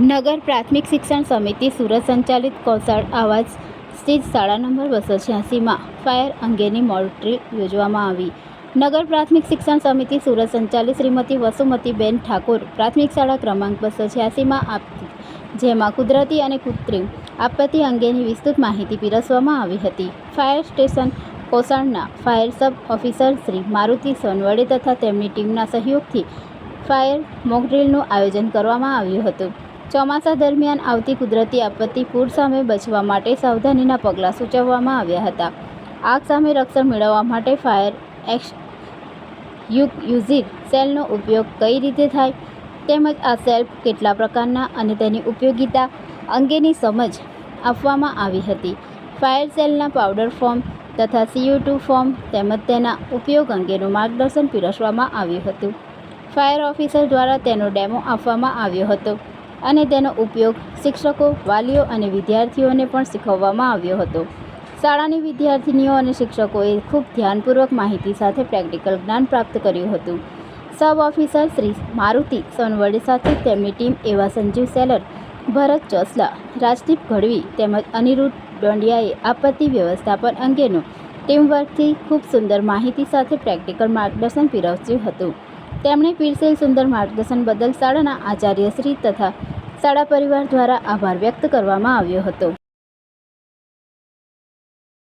નગર પ્રાથમિક શિક્ષણ સમિતિ સુરત સંચાલિત કોસાળ આવાસ સ્થિત શાળા નંબર બસો છ્યાસીમાં ફાયર અંગેની મોડ્રીલ યોજવામાં આવી. નગર પ્રાથમિક શિક્ષણ સમિતિ સુરત સંચાલિત શ્રીમતી વસુમતીબેન ઠાકોર પ્રાથમિક શાળા ક્રમાંક બસો છ્યાસીમાં આપતી, જેમાં કુદરતી અને કૃત્રિમ આપત્તિ અંગેની વિસ્તૃત માહિતી પીરસવામાં આવી હતી. Fire station કોસાણના fire sub officer Shri Maruti Sonawade તથા તેમની ટીમના સહયોગથી ફાયર મોકડ્રીલનું આયોજન કરવામાં આવ્યું હતું. ચોમાસા દરમિયાન આવતી કુદરતી આપત્તિ પૂર સામે બચવા માટે સાવધાનીના પગલાં સૂચવવામાં આવ્યા હતા. આગ સામે રક્ષણ મેળવવા માટે ફાયર એક્સ યુ યુઝિર સેલનો ઉપયોગ કઈ રીતે થાય? તેમજ આ સેલ કેટલા પ્રકારના અને તેની ઉપયોગિતા અંગેની સમજ આપવામાં આવી હતી. ફાયર સેલના પાવડર ફોર્મ તથા સીયુ ટુ ફોર્મ તેમજ તેના ઉપયોગ અંગેનું માર્ગદર્શન પીરસવામાં આવ્યું હતું. ફાયર ઓફિસર દ્વારા તેનો ડેમો આપવામાં આવ્યો હતો. અને તેનો ઉપયોગ શિક્ષકો, વાલીઓ અને વિદ્યાર્થીઓને પણ શીખવવામાં આવ્યો હતો. શાળાની વિદ્યાર્થિનીઓ અને શિક્ષકોએ ખૂબ ધ્યાનપૂર્વક માહિતી સાથે પ્રેક્ટિકલ જ્ઞાન પ્રાપ્ત કર્યું હતું. સબ ઓફિસર શ્રી મારુતિ સોનવડે સાથે તેમની ટીમ એવા સંજીવ સેલર, ભરત ચોસલા, રાજદીપ ઘડવી તેમજ અનિરુદ્ધ ડોંડિયાએ આપત્તિ વ્યવસ્થાપન અંગેનું ટીમવર્કથી ખૂબ સુંદર માહિતી સાથે પ્રેક્ટિકલ માર્ગદર્શન પીરસ્યું હતું. તેમણે પીરસેલ સુંદર માર્ગદર્શન બદલ શાળાના આચાર્યશ્રી તથા શાળા પરિવાર દ્વારા આભાર વ્યક્ત કરવામાં આવ્યો હતો.